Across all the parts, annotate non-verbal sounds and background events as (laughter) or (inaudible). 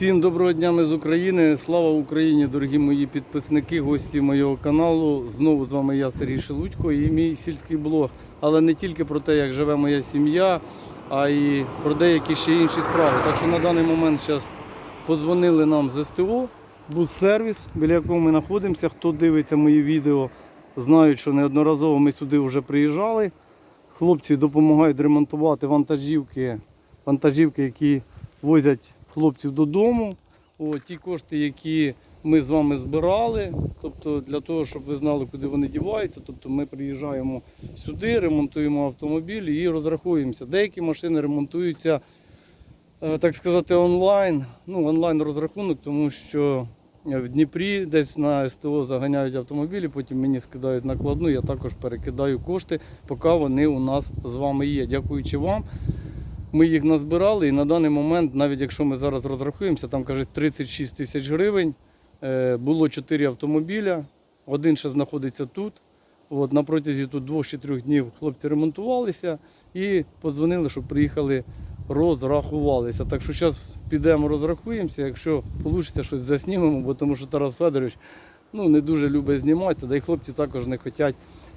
Всім доброго дня ми з України. Слава Україні, дорогі мої підписники, гості моєго каналу. Знову з вами я Сергій Шелудько і мій сільський блог. Але не тільки про те, як живе моя сім'я, а й про деякі ще інші справи. Так що на даний момент зараз позвонили нам з СТО, бус-сервіс, біля якого ми знаходимося. Хто дивиться мої відео, знають, що неодноразово ми сюди вже приїжджали. Хлопці допомагають ремонтувати вантажівки, вантажівки, які возять хлопців додому. О, ті кошти, які ми з вами збирали, тобто для того, щоб ви знали, куди вони діваються. Тобто ми приїжджаємо сюди, ремонтуємо автомобілі і розрахуємося. Деякі машини ремонтуються, е, так сказати, онлайн. Ну, онлайн розрахунок, тому що в Дніпрі десь на СТО заганяють автомобілі, потім мені скидають накладну, я також перекидаю кошти, поки вони у нас з вами є. Дякуючи вам. Ми їх назбирали і на даний момент, навіть якщо ми зараз розрахуємося, там кажуть 36 тисяч гривень. Е, Було 4 автомобіля, один ще знаходиться тут. От, на протязі тут двох чи трьох днів хлопці ремонтувалися і подзвонили, щоб приїхали, розрахувалися. Так що зараз підемо розрахуємося. Якщо вийде щось заснімемо, бо тому що Тарас Федорович ну, не дуже любить знімати, та й хлопці також не хочуть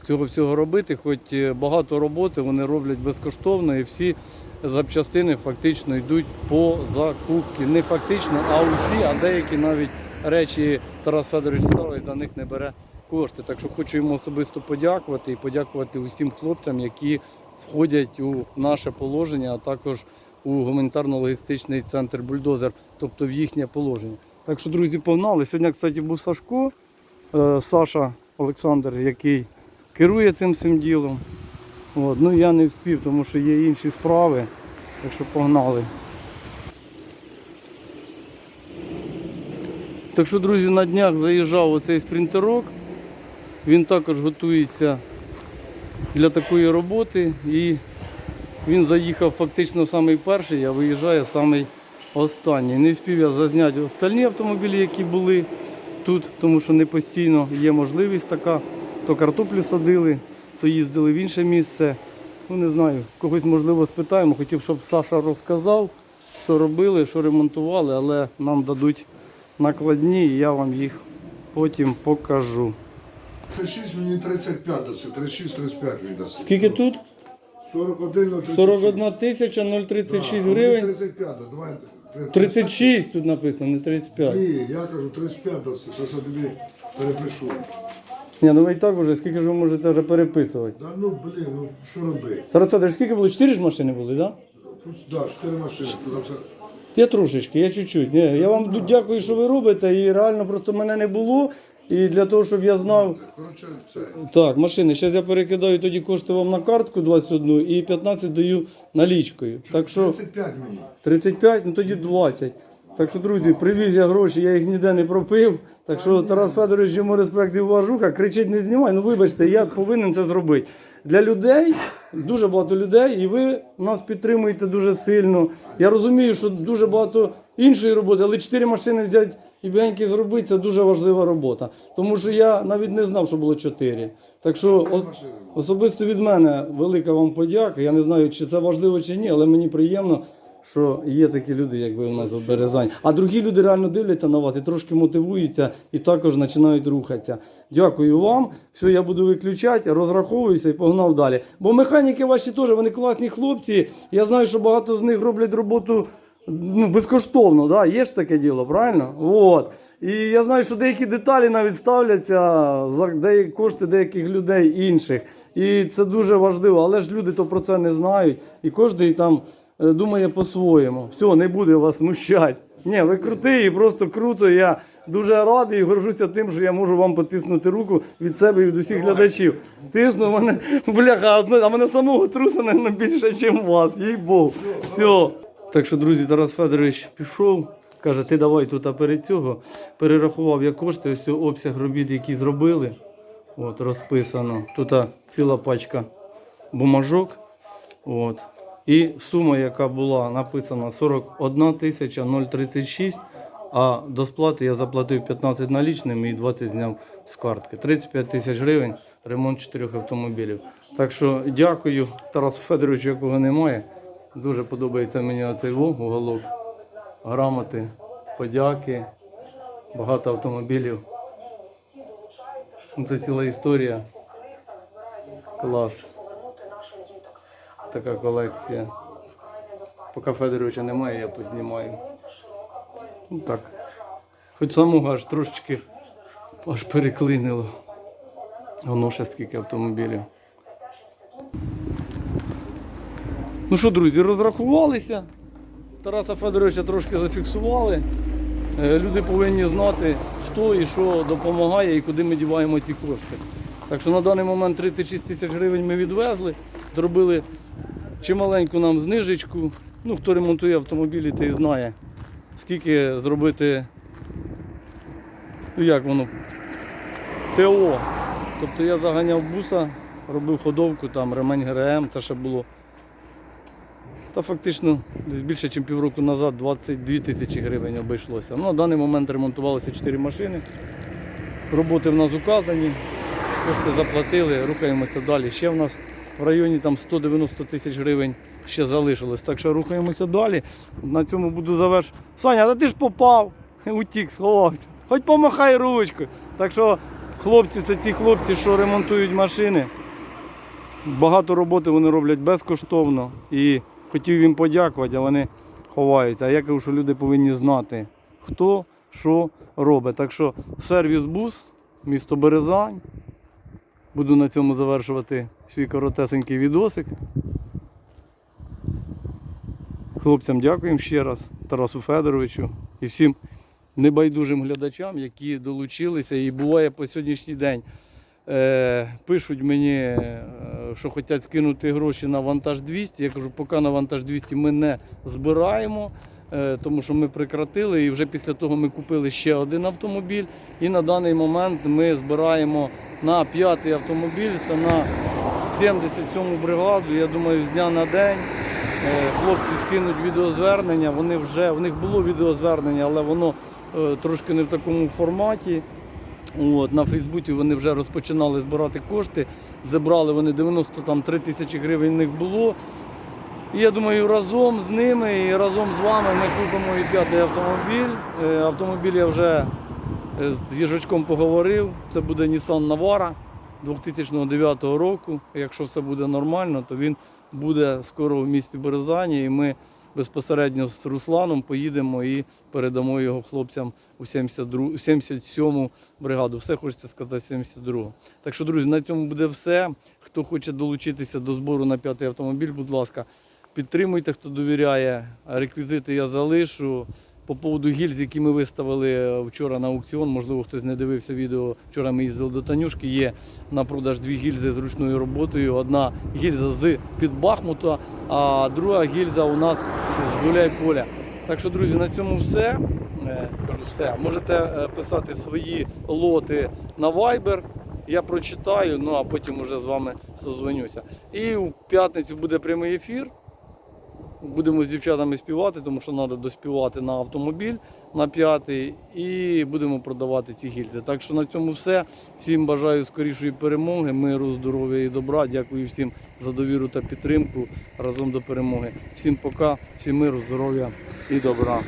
цього всього робити, хоч е, багато роботи вони роблять безкоштовно і всі запчастини фактично йдуть по закупці. Не фактично, а усі, а деякі навіть речі Тарас Федорович ставить, за них не бере кошти. Так що хочу йому особисто подякувати і подякувати усім хлопцям, які входять у наше положення, а також у гуманітарно-логістичний центр Бульдозер, тобто в їхнє положення. Так що, друзі, погнали. Сьогодні, кстати, був Сашко, е, Саша Олександр, який керує цим всім ділом. От, ну я не вспів, тому що є інші справи. Так що погнали. Так що, друзі, на днях заїжджав оцей спринтерок. Він також готується для такої роботи і він заїхав фактично самий перший, а виїжджає самий останній. Не встиг я зазняти остальні автомобілі, які були тут, тому що не постійно є можливість така. То картоплю садили, то їздили в інше місце. Ну не знаю, когось можливо спитаємо. Хотів, щоб Саша розказав, що робили, що ремонтували, але нам дадуть накладні і я вам їх потім покажу. 36 мені 35 дасть, 36-35 мені дасть. Скільки тут? 41 36. 41 тисяча 036 гривень. 35, давай. 36 тут написано, не 35. Ні, я кажу 35 дасть, зараз я тобі перепишу. Ні, ну ви і так вже, скільки ж ви можете вже переписувати? Да ну блін, ну що робити? Тарас Федорович, скільки було? Чотири ж машини були, так? Да? Тут, да, 4 машини, тут все. Я трошечки, я чуть-чуть. Ні, я вам ду- дякую, що ви робите. І реально просто мене не було. І для того, щоб я знав. Коротше, це. Так, машини. Зараз я перекидаю тоді кошти вам на картку 21 і 15 даю налічкою. Так що 35 мені. 35, ну тоді 20. Так що, друзі, привіз я гроші, я їх ніде не пропив. Так що Тарас Федорович йому респект і уважуха, кричить, не знімай. Ну вибачте, я повинен це зробити. Для людей, дуже багато людей, і ви нас підтримуєте дуже сильно. Я розумію, що дуже багато іншої роботи, але чотири машини взяти і бігеньки зробити це дуже важлива робота. Тому що я навіть не знав, що було чотири. Так що ос- особисто від мене велика вам подяка. Я не знаю, чи це важливо чи ні, але мені приємно що є такі люди, як ви у нас в Березані. А другі люди реально дивляться на вас і трошки мотивуються і також починають рухатися. Дякую вам. Все, я буду виключати, розраховуюся і погнав далі. Бо механіки ваші теж вони класні хлопці. Я знаю, що багато з них роблять роботу ну, безкоштовно. Да? Є ж таке діло, правильно? От. І я знаю, що деякі деталі навіть ставляться за деякі кошти деяких людей інших. І це дуже важливо. Але ж люди то про це не знають. І кожен там думає по-своєму. Все, не буде вас смущати. Ні, ви крутий і просто круто. Я дуже радий і горжуся тим, що я можу вам потиснути руку від себе і від усіх глядачів. Тисну мене, бляха, а мене самого труса не більше, ніж вас, їй Бог. Все. Так що, друзі, Тарас Федорович пішов. Каже, ти давай тут а перед цього. Перерахував я кошти, ось обсяг робіт, які зробили. От, розписано. Тут ціла пачка бумажок. От. І сума, яка була написана 41 тисяча 036, а до сплати я заплатив 15 налічними і 20 зняв з картки. 35 тисяч гривень, ремонт 4 автомобілів. Так що дякую Тарасу Федоровичу, якого немає. Дуже подобається мені цей уголок грамоти. подяки, багато автомобілів. Це ціла історія. Клас. Така колекція. Поки Федоровича немає, я познімаю. Ну так. Хоч самого аж трошечки аж переклинило. Воно ще скільки автомобілів. Ну що, друзі, розрахувалися. Тараса Федоровича трошки зафіксували. Е, Люди повинні знати, хто і що допомагає і куди ми діваємо ці кошти. Так що на даний момент 36 тисяч гривень ми відвезли, зробили чималеньку нам знижечку. Ну, хто ремонтує автомобілі, той знає, скільки зробити, ну як воно, ТО. Тобто я заганяв буса, робив ходовку, там ремень ГРМ, те ще було. Та фактично десь більше, ніж півроку назад 22 тисячі гривень обійшлося. Ну, на даний момент ремонтувалися 4 машини. Роботи в нас указані, кошти заплатили, рухаємося далі. Ще в нас в районі там 190 тисяч гривень ще залишилось. Так що рухаємося далі. На цьому буду завершувати. Саня, та ти ж попав, (laughs) утік, сховався. Хоч помахай ручкою. Так що хлопці, це ті хлопці, що ремонтують машини. Багато роботи вони роблять безкоштовно і хотів їм подякувати, а вони ховаються. А я кажу, що люди повинні знати, хто що робить. Так що сервіс бус, місто Березань. Буду на цьому завершувати свій коротесенький відосик. Хлопцям дякуємо ще раз, Тарасу Федоровичу і всім небайдужим глядачам, які долучилися. І буває по сьогоднішній день. Е, пишуть мені, е, що хочуть скинути гроші на вантаж 200. Я кажу, поки на вантаж 200 ми не збираємо, е, тому що ми прекратили. І вже після того ми купили ще один автомобіль. І на даний момент ми збираємо на п'ятий автомобіль, це на 77 бригаду. Я думаю, з дня на день. Е, Хлопці скинуть відеозвернення. Вони вже в них було відеозвернення, але воно е, трошки не в такому форматі. От, на Фейсбуці вони вже розпочинали збирати кошти. Забрали вони 93 тисячі гривень них було. І я думаю, разом з ними і разом з вами ми купимо і п'ятий автомобіль. Е, Автомобіль я вже з їжачком поговорив. Це буде Nissan Navara 2009 року. Якщо все буде нормально, то він буде скоро в місті Березані. І ми безпосередньо з Русланом поїдемо і передамо його хлопцям у 72, 77-му бригаду. Все хочеться сказати 72-го. Так що, друзі, на цьому буде все. Хто хоче долучитися до збору на п'ятий автомобіль, будь ласка, підтримуйте, хто довіряє. Реквізити я залишу. По поводу гільз, які ми виставили вчора на аукціон, можливо, хтось не дивився відео. Вчора ми їздили до Танюшки. Є на продаж дві гільзи з ручною роботою. Одна гільза з під Бахмута, а друга гільза у нас з Гуляйполя. Так що, друзі, на цьому все. Е, Кажу все. Можете е, писати свої лоти на Viber. Я прочитаю, ну а потім вже з вами созвонюся. І в п'ятницю буде прямий ефір. Будемо з дівчатами співати, тому що треба доспівати на автомобіль на п'ятий і будемо продавати ці гільзи. Так що на цьому все. Всім бажаю скорішої перемоги, миру, здоров'я і добра. Дякую всім за довіру та підтримку разом до перемоги. Всім пока, всім миру, здоров'я і добра.